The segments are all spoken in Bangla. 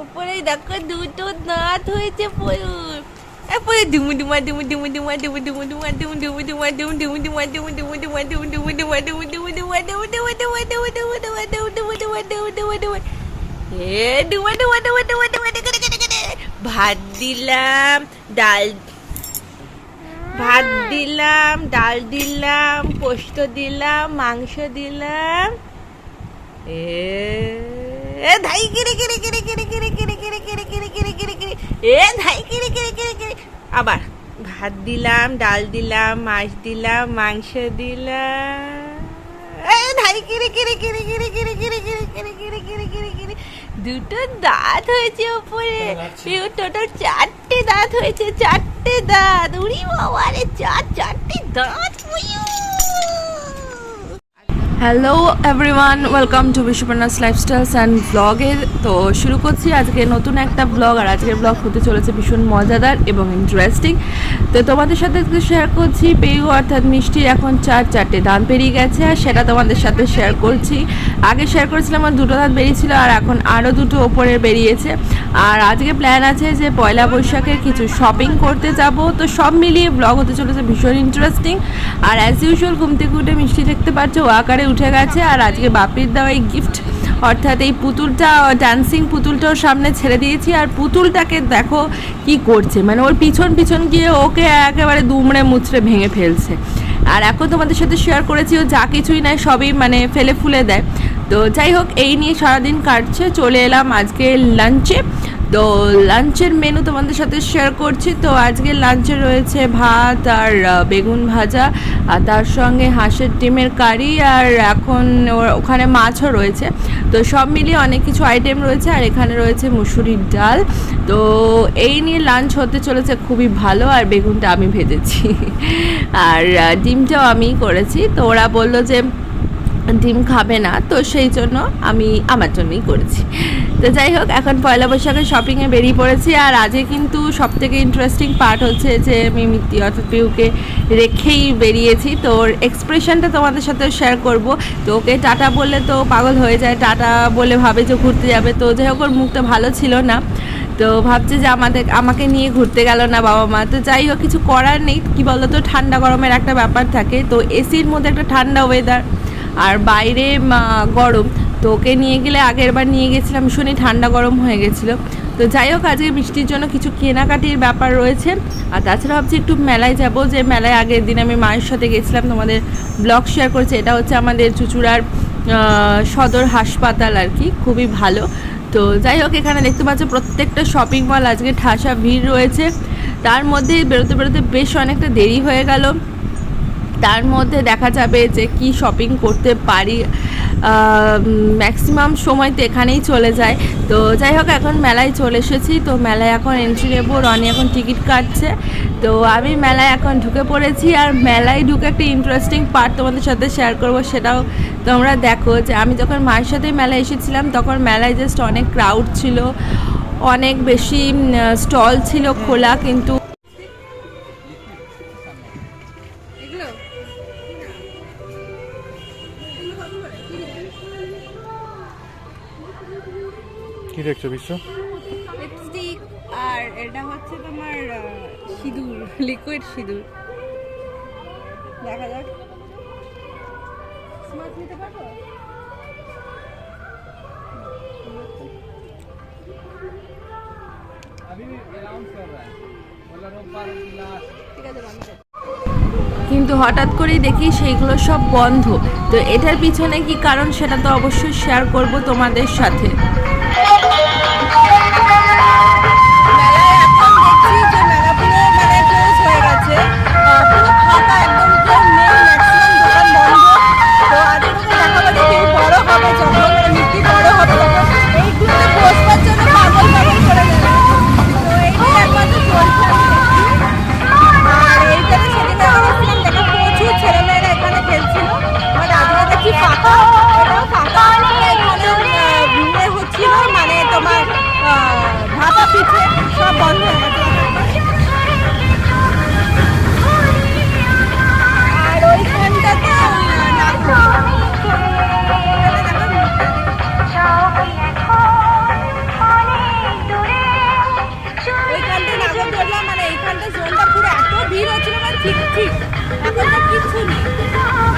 ওপরে দেখো দুটো দাঁত হয়েছে পয়ুর এ ভাত দিলাম ডাল ভাত দিলাম ডাল দিলাম পোস্ত দিলাম মাংস দিলাম এ ধাই কিরে কিরে কিরে কিরে কিরে কিরে কিরে কিরে কিরে কিরে কিরে কিরে এ ধাই কিরে কিরে কিরে কিরে আবার ভাত দিলাম ডাল দিলাম মাছ দিলাম মাংস দিলাম এ ধাই কিরে কিরে কিরে কিরে কিরে কিরে কিরে কিরে কিরে কিরে কিরে কিরে দুটো দাঁত হয়েছে ওপরে টোটাল চারটে দাঁত হয়েছে চারটে দাঁত উড়ি বাবা রে চার চারটে দাঁত। Hello everyone welcome to Biswaparna's lifestyles and ব্লগের তো শুরু করছি আজকে নতুন একটা ব্লগ আর আজকের ব্লগ হতে চলেছে ভীষণ মজাদার এবং ইন্টারেস্টিং তো তোমাদের সাথে আজকে শেয়ার করছি পেয়ু অর্থাৎ মিষ্টির এখন চার চারটে দাঁত বেরিয়ে গেছে, আর সেটা তোমাদের সাথে শেয়ার করছি। আগে শেয়ার করেছিলাম আমার দুটো দাঁত বেরিয়েছিল, আর এখন আরও দুটো ওপরে বেরিয়েছে। আর আজকে প্ল্যান আছে যে পয়লা বৈশাখের কিছু শপিং করতে যাব। তো সব মিলিয়ে ব্লগ হতে চলেছে ভীষণ ইন্টারেস্টিং আর অ্যাজ ইউজুয়াল ঘুম থেকে উঠে মিষ্টি দেখতে পাচ্ছ, ও আকারে উঠে গেছে আর আজকে বাপির দেওয়া এই গিফট অর্থাৎ এই পুতুলটা ডান্সিং পুতুলটাও সামনে ছেড়ে দিয়েছি আর পুতুলটাকে দেখো কি করছে। মানে ওর পিছন পিছন গিয়ে ওকে একেবারে দুমড়ে মুচড়ে ভেঙে ফেলছে। আর এখন তোমাদের সাথে শেয়ার করেছি, ও যা কিছুই নাই সবই মানে ফেলে ফুলে দেয়। তো যাই হোক, এই নিয়ে সারাদিন কাটছে, চলে এলাম আজকে লাঞ্চে তো লাঞ্চের মেনু তোমাদের সাথে শেয়ার করছি। তো আজকে লাঞ্চে রয়েছে ভাত আর বেগুন ভাজা। আর তার সঙ্গে হাঁসের ডিমের কারি আর এখন ওখানে মাছও রয়েছে। তো সব মিলিয়ে অনেক কিছু আইটেম রয়েছে। আর এখানে রয়েছে মুসুরির ডাল। তো এই নিয়ে লাঞ্চ হতে চলেছে খুবই ভালো। আর বেগুনটা আমি ভেজেছি। আর ডিমটাও আমিই করেছি। তো ওরা বলল যে ডিম খাবে না, তো সেই জন্য আমি আমার জন্যই করেছি। তো যাই হোক, এখন পয়লা বৈশাখের শপিংয়ে বেরিয়ে পড়েছি আর আজকে কিন্তু সব থেকে ইন্টারেস্টিং পার্ট হচ্ছে যে আমি মিত্তি অর্থাৎ পিউকে রেখেই বেরিয়েছি। তো ওর এক্সপ্রেশনটা তোমাদের সাথে শেয়ার করব। তো ওকে টাটা বললে তো পাগল হয়ে যায়, টাটা বলে ভাবে যে ঘুরতে যাবে। তো যাই হোক, ওর মুখটা ভালো ছিল না। তো ভাবছে যে আমাদের, আমাকে নিয়ে ঘুরতে গেল না বাবা মা। তো যাই হোক, কিছু করার নেই। কি বলতো, ঠান্ডা গরমের একটা ব্যাপার থাকে। তো এসির মধ্যে একটা ঠান্ডা ওয়েদার আর বাইরে গরম। তো ওকে নিয়ে গেলে আগের বার নিয়ে গেছিলাম ভীষণই ঠান্ডা গরম হয়ে গেছিল। তো যাই হোক, আজকে বৃষ্টির জন্য কিছু কেনাকাটির ব্যাপার রয়েছে। আর তাছাড়া ভাবছি একটু মেলায় যাব, যে মেলায় আগের দিন আমি মায়ের সাথে গেছিলাম, তোমাদের ব্লগ শেয়ার করেছি। এটা হচ্ছে আমাদের চুচুড়ার সদর হাসপাতাল আর কি, খুবই ভালো। তো যাই হোক, এখানে দেখতে পাচ্ছ প্রত্যেকটা শপিং মল আজকে ঠাসা ভিড় রয়েছে। তার মধ্যে বেরোতে বেরোতে বেশ অনেকটা দেরি হয়ে গেল। তার মধ্যে দেখা যাবে যে কি শপিং করতে পারি ম্যাক্সিমাম সময় তো এখানেই চলে যায়। তো যাই হোক, এখন মেলায় চলে এসেছি। তো মেলায় এখন এন্ট্রি নেব। রনি এখন টিকিট কাটছে। তো আমি মেলায় এখন ঢুকে পড়েছি। আর মেলায় ঢুকে একটা ইন্টারেস্টিং পার্ট তোমাদের সাথে শেয়ার করব, সেটাও তোমরা দেখো যে আমি যখন মায়ের সাথে মেলায় এসেছিলাম, তখন মেলায় জাস্ট অনেক ক্রাউড ছিল। অনেক বেশি স্টল ছিল খোলা, কিন্তু কি দেখছ বিশ্ব? লিপস্টিক আর এটা হচ্ছে তোমার সিঁদুর লিকুইড সিঁদুর। দেখা যাক। স্মার্ট নিতে পারব? ঠিক আছে বন্ধ কর। কিন্তু হঠাৎ করেই দেখি সেইগুলো সব বন্ধ। তো এটার পিছনে কি কারণ সেটা তো অবশ্যই শেয়ার করব তোমাদের সাথে। ঠিক ঠিক। এখন তো কিচ্ছু নেই।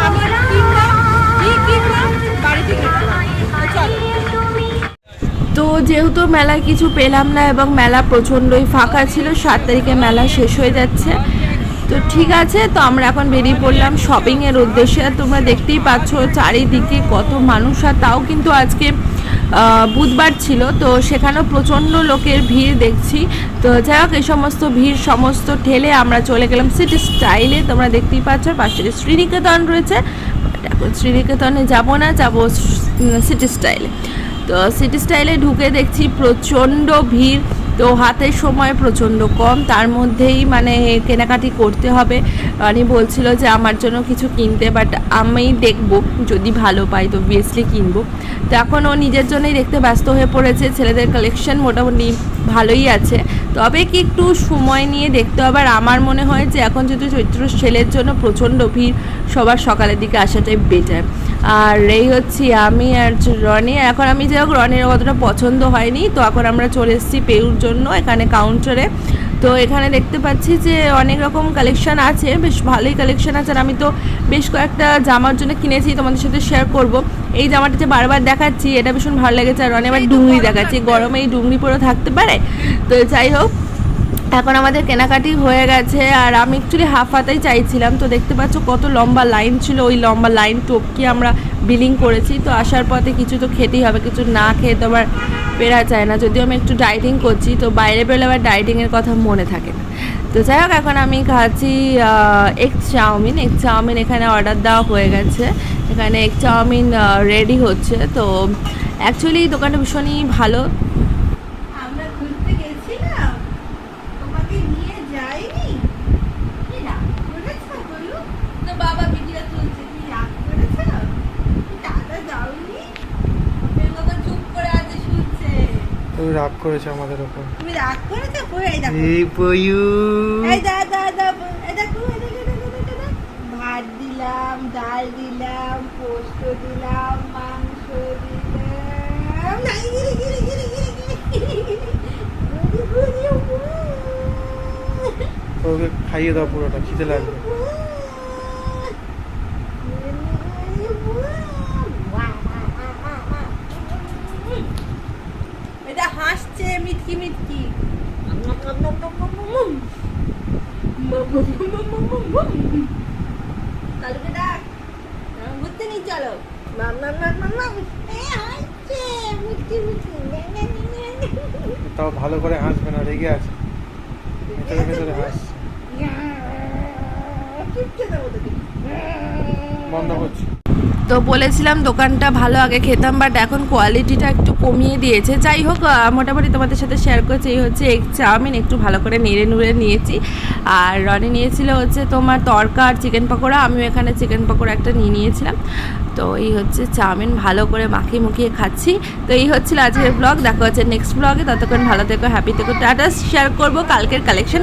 আমার তো যেহেতু মেলায় কিছু পেলাম না এবং মেলা প্রচণ্ডই ফাঁকা ছিল, সাত তারিখে মেলা শেষ হয়ে যাচ্ছে। তো ঠিক আছে, তো আমরা এখন বেরিয়ে পড়লাম শপিংয়ের উদ্দেশ্যে। তোমরা দেখতেই পাচ্ছ, চারিদিকে কত মানুষ আর তাও কিন্তু আজকে বুধবার ছিল। তো সেখানেও প্রচণ্ড লোকের ভিড় দেখছি। তো যাই হোক, এই সমস্ত ভিড়, সমস্ত ঠেলে আমরা চলে গেলাম সিটি স্টাইলে তোমরা দেখতেই পাচ্ছ, পাশে শ্রীনিকেতন রয়েছে। এখন শ্রীনিকেতনে যাব না, যাব সিটি স্টাইলে তো সিটি স্টাইলে ঢুকে দেখছি প্রচণ্ড ভিড়। তো হাতের সময় প্রচণ্ড কম। তার মধ্যেই মানে কেনাকাটি করতে হবে। রানি বলছিল যে, আমার জন্য কিছু কিনতে বাট আমি দেখব। যদি ভালো পাই, তো বিয়েসলি কিনবো। তো এখন ও নিজের জন্যই দেখতে ব্যস্ত হয়ে পড়েছে। ছেলেদের কালেকশন মোটামুটি ভালোই আছে। তবে কি একটু সময় নিয়ে দেখতে হবে। আর আমার মনে হয় যে, এখন যেহেতু চৈত্র ছেলের জন্য প্রচণ্ড ভিড়, সবার সকালের দিকে আসাটাই বেটার আর এই হচ্ছে আমি আর রনি। এখন আমি যাই হোক রনির অতটা পছন্দ হয়নি। তো এখন আমরা চলে এসেছি পেউর জন্য এখানে কাউন্টারে তো এখানে দেখতে পাচ্ছি যে অনেক রকম কালেকশন আছে বেশ ভালোই কালেকশন আছে। আর আমি তো বেশ কয়েকটা জামার জন্য কিনেছি তোমাদের সাথে শেয়ার করব। এই জামাটা যে বারবার দেখাচ্ছি এটা ভীষণ ভালো লেগেছে। আর রনি আবার ডুংরি দেখাচ্ছি। গরমে এই ডুংরি পরে থাকতে পারে। তো যাই হোক এখন আমাদের কেনাকাটি হয়ে গেছে আর আমি অ্যাকচুয়ালি হাফ হাতাই চাইছিলাম। তো দেখতে পাচ্ছ কত লম্বা লাইন ছিল, ওই লম্বা লাইন টপকে আমরা বিলিং করেছি। তো আসার পথে কিছু তো খেতেই হবে, কিছু না খেয়ে তো আবার পেরা যায় না। যদিও আমি একটু ডাইটিং করছি, তো বাইরে বেরোলে আবার ডাইটিংয়ের কথা মনে থাকে না। তো যাই হোক, এখন আমি খাচ্ছি এগ চাউমিন। এগ চাউমিন এখানে অর্ডার দেওয়া হয়ে গেছে। এখানে এগ চাউমিন রেডি হচ্ছে। তো অ্যাকচুয়ালি দোকানটা ভীষণই ভালো আমরা ঘুরতে গেছিলাম তোমাকে নিয়ে যাইনি কি না করেছ বলু তো বাবা ভিডিও তুলছে কি রাগ করেছ দাদা যাওনি বাবা চুপ করে আছে শুনছে তুমি রাগ করেছে আমাদের ওপর। তুমি রাগ করেছ? কই দেখো। এই পয়ু এই দা দা দা এই দেখো এই দেখো। ভাত দিলাম ডাল দিলাম পোস্ত দিলাম মাংস দিলাম। নাই গিরে গিরে গিরে গিরে। ওকে খাইয়ে দাও পুরোটা খিদে লাগবে। মিটকি কালকে ডাক ঘুরতে নিয়ে চলো তাও ভালো করে হাসবে না রেগে আছে ভেতরে ভেতরে হাস বন্ধ করছি তো বলেছিলাম দোকানটা ভালো আগে খেতাম বাট এখন কোয়ালিটিটা একটু কমিয়ে দিয়েছে। যাই হোক মোটামুটি তোমাদের সাথে শেয়ার করছি, এই হচ্ছে এগ চাউমিন, একটু ভালো করে নেড়ে নুড়ে নিয়েছি। আর রনি নিয়েছিল হচ্ছে তোমার তরকা আর চিকেন পকোড়া, আমিও এখানে চিকেন পকোড়া একটা নিয়ে নিয়েছিলাম। তো এই হচ্ছে চাউমিন ভালো করে মাখিয়ে মুখিয়ে খাচ্ছি। তো এই হচ্ছিল আজকের ব্লগ দেখা হচ্ছে নেক্সট ব্লগে ততক্ষণ ভালো থেকো হ্যাপি থেকো, টাটা শেয়ার করব, কালকের কালেকশন